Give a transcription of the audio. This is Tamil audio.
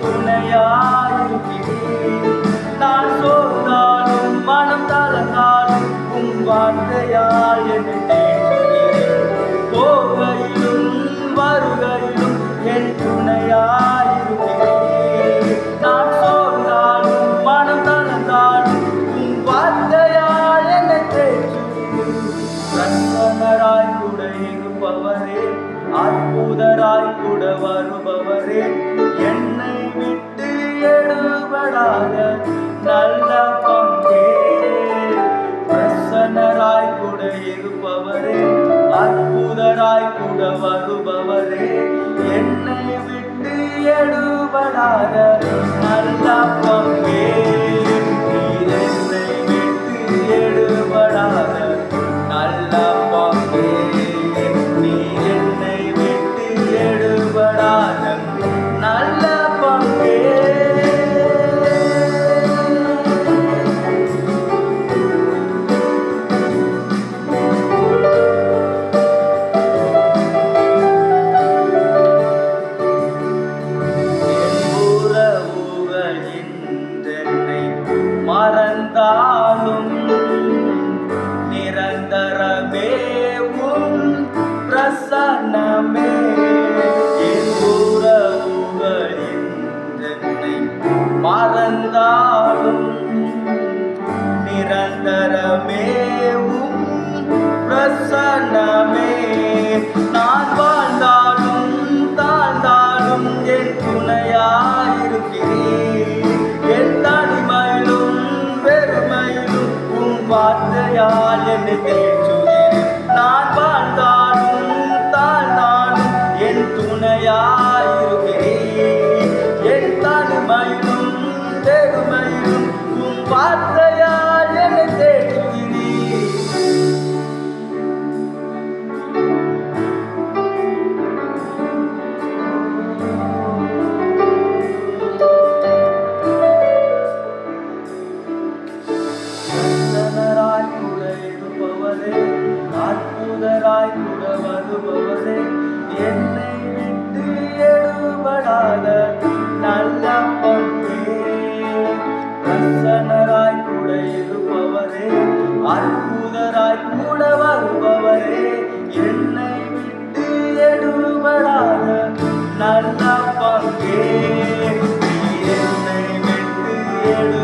துணையாயிருக்கிறேன் நான் சோர்ந்தாலும் மனம் தளர்ந்தாலும் உன் வார்த்தையால் என்னை அற்புதராய் கூட வருபவரே என்னை விட்டு எடுபடாத formar கூட வருபவனே என்னை விட்டு எடுபடாத நல்ல பொண்ணே பிரசனராய் கூட இருப்பவரே அற்புதராய் கூட வருபவரே என்னை விட்டு எடுபடாத நல்ல பங்கே என்னை விட்டு எடு